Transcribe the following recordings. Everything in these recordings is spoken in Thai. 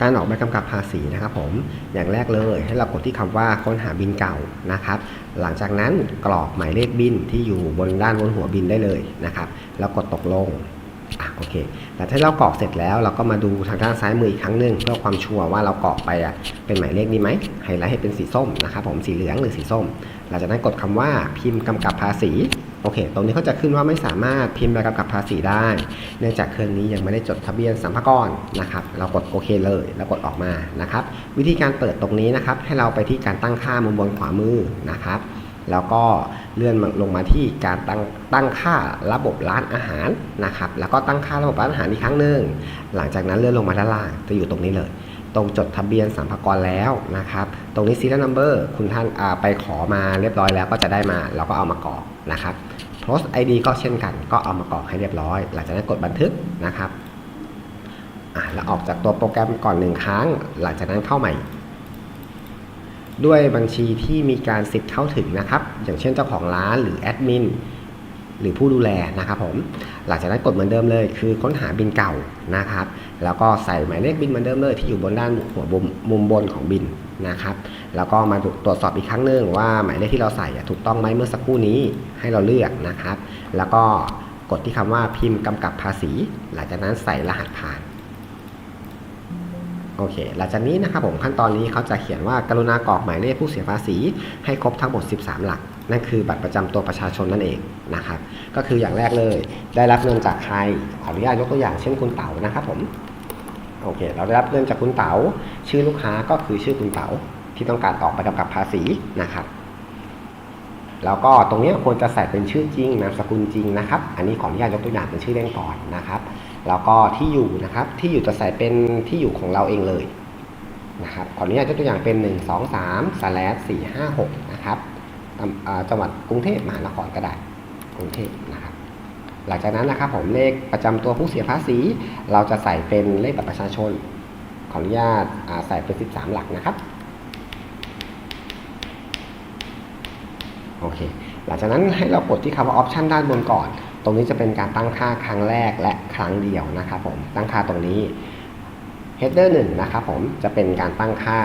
การออกใบกำกับภาษีนะครับผมอย่างแรกเลยให้เรากดที่คำว่าค้นหาบินเก่านะครับหลังจากนั้นกรอกหมายเลขบินที่อยู่บนด้านบนหัวบินได้เลยนะครับ แล้วกดตกลง อะโอเค แต่ถ้าเรากรอกเสร็จแล้วเราก็มาดูทางด้านซ้ายมืออีกครั้งหนึ่งเพื่อความชัวร์ว่าเรากรอกไปอะเป็นหมายเลขนี้ไหมไฮไลท์ให้เป็นสีส้มนะครับผมสีเหลืองหรือสีส้ม หลังจากนั้นกดคำว่าพิมพ์กำกับภาษีโอเค ตรงนี้เขาจะขึ้นว่าไม่สามารถพิมพ์ใบกำกับภาษีได้ เนื่องจากเครื่องนี้ยังไม่ได้จดทะเบียนสัมภาระนะครับ เรากดโอเคเลย แล้วกดออกมานะครับ วิธีการเปิดตรงนี้นะครับ ให้เราไปที่การตั้งค่ามุมบนขวามือนะครับ แล้วก็เลื่อนลงมาที่การตั้งตั้งค่าระบบร้านอาหารนะครับ แล้วก็ตั้งค่าระบบร้านอาหารอีกครั้งหนึ่ง หลังจากนั้นเลื่อนลงมาด้านล่างจะอยู่ตรงนี้เลย ตรงจดทะเบียนสัมภาระแล้วนะครับ ตรงนี้ serial number คุณท่านไปขอมาเรียบร้อยแล้วก็จะได้มาเราก็เอามากรอกนะครับ post id ก็เช่นกัน ก็เอามากรอกให้เรียบร้อย หลังจากนั้นกดบันทึกนะครับแล้วออกจากตัวโปรแกรมก่อนหนึ่งครั้ง หลังจากนั้นเข้าใหม่ ด้วยบัญชีที่มีการสิทธิ์เข้าถึงนะครับ อย่างเช่นเจ้าของร้านหรือแอดมินหรือผู้ดูแลนะครับผม หลังจากนั้นกดเหมือนเดิมเลย คือค้นหาบินเก่านะครับ แล้วก็ใส่หมายเลขบินเหมือนเดิมเลยที่อยู่บนด้านหัวมุมมุมบนของบินนะครับ แล้วก็มาตรวจสอบอีกครั้งหนึ่งว่าหมายเลขที่เราใส่ถูกต้องไหมเมื่อสักครู่นี้ให้เราเลือกนะครับ แล้วก็กดที่คำว่าพิมพ์กำกับภาษี หลังจากนั้นใส่รหัสผ่าน โอเค หลังจากนี้นะครับผมขั้นตอนนี้เขาจะเขียนว่ากรุณากรอกหมายเลขผู้เสียภาษี ให้ครบทั้งหมด 13 หลัก นั่นคือบัตรประจำตัวประชาชนนั่นเองนะครับ ก็คืออย่างแรกเลยได้รับเงินจากใคร ขออนุญาตยกตัวอย่างเช่นคุณเต๋านะครับผม โอเค เราได้รับเงินจากคุณเต๋า ชื่อลูกค้าก็คือชื่อคุณเต๋าที่ต้องการออกไปกำกับภาษีนะครับแล้วก็ตรงนี้ควรจะใส่เป็นชื่อจริงนามสกุลจริงนะครับ อันนี้ขออนุญาตยกตัวอย่างเป็นชื่อเล่นก่อนนะครับ แล้วก็ที่อยู่นะครับ ที่อยู่จะใส่เป็นที่อยู่ของเราเองเลยนะครับขออนุญาตยกตัวอย่างเป็น 1 2 3สแล4 5 6 นะครับจังหวัดกรุงเทพมหานครก็ได้กรุงเทพนะครับ หลังจากนั้นนะครับผมเลขประจำตัวผู้เสียภาษี เราจะใส่เป็นเลขบัตรประชาชน ขออนุญาตใส่เป็น 13 หลักนะครับโอเคหลังจากนั้นให้เรากดที่คำว่า Option ด้านบนก่อน ตรงนี้จะเป็นการตั้งค่าครั้งแรกและครั้งเดียวนะครับผมตั้งค่าตรงนี้ Header 1นะครับผมจะเป็นการตั้งค่า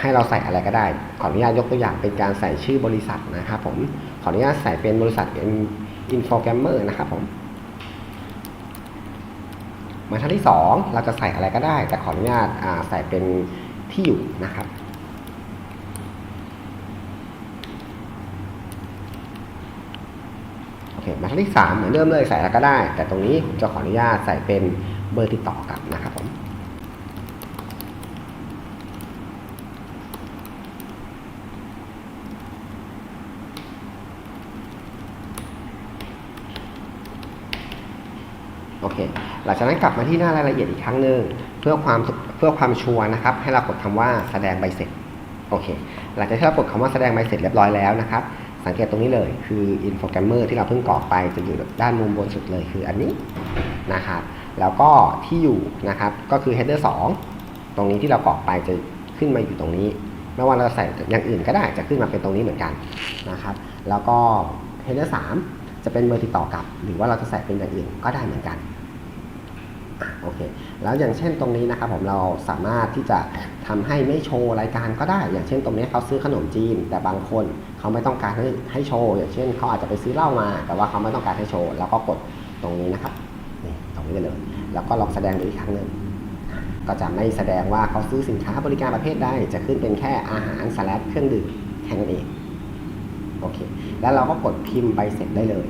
ให้เราใส่อะไรก็ได้ ขออนุญาตยกตัวอย่างเป็นการใส่ชื่อบริษัทนะครับผมขออนุญาตใส่เป็นบริษัท Infogrammer นะครับผมมาชั้นที่ 2 เราจะใส่อะไรก็ได้ แต่ขออนุญาตใส่เป็นที่อยู่นะครับ อเคมาที่สามเหมือนเดิมเลยใส่อะไรก็ได้ แต่ตรงนี้ผมจะขออนุญาตใส่เป็นเบอร์ติดต่อกับนะครับผมโอเค หลังจากนั้นกลับมาที่หน้ารายละเอียดอีกครั้งหนึ่งเพื่อความเพื่อความชัวร์นะครับ ให้เรากดคำว่าแสดงใบเสร็จ โอเค หลังจากที่เรากดคำว่าแสดงใบเสร็จเรียบร้อยแล้วนะครับ สังเกตตรงนี้เลย คืออินโฟแกรมเมอร์ที่เราเพิ่งกรอกไปจะอยู่ด้านมุมบนสุดเลยคืออันนี้นะครับ แล้วก็ที่อยู่นะครับก็คือ header 2 ตรงนี้ที่เรากรอกไปจะขึ้นมาอยู่ตรงนี้ไม่ว่าเราใส่อย่างอื่นก็ได้จะขึ้นมาเป็นตรงนี้เหมือนกันนะครับ แล้วก็ header 3 จะเป็นเบอร์ติดต่อกลับ หรือว่าเราจะใส่เป็นอย่างอื่นก็ได้เหมือนกัน โอเค แล้วอย่างเช่นตรงนี้นะครับผมเราสามารถที่จะทำให้ไม่โชว์รายการก็ได้ อย่างเช่น ตรงนี้เขาซื้อขนมจีน แต่บางคนเขาไม่ต้องการให้ให้โชว์อย่างเช่นเขาอาจจะไปซื้อเหล้ามา แต่ว่าเขาไม่ต้องการให้โชว์แล้วก็กดตรงนี้นะครับนี่ตรงนี้เลย แล้วก็ลองแสดงดูอีกครั้งหนึ่งก็จะไม่แสดงว่าเขาซื้อสินค้าบริการประเภทใดจะขึ้นเป็นแค่อาหารสลัดเครื่องดื่มแค่นั้นเองโอเค แล้วเราก็กดพิมพ์ใบเสร็จได้เลย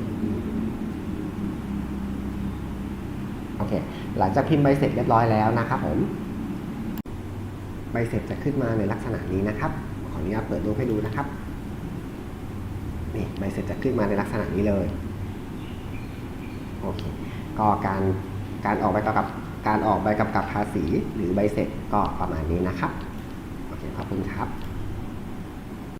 โอเค หลังจากพิมพ์ใบเสร็จเรียบร้อยแล้วนะครับผม ใบเสร็จจะขึ้นมาในลักษณะนี้นะครับ ขออนุญาตเปิดรูปให้ดูนะครับ นี่ใบเสร็จจะขึ้นมาในลักษณะนี้เลย โอเค ก็การการออกใบกำกับการออกใบกำกับภาษีหรือใบเสร็จก็ประมาณนี้นะครับ โอเค ขอบคุณครับ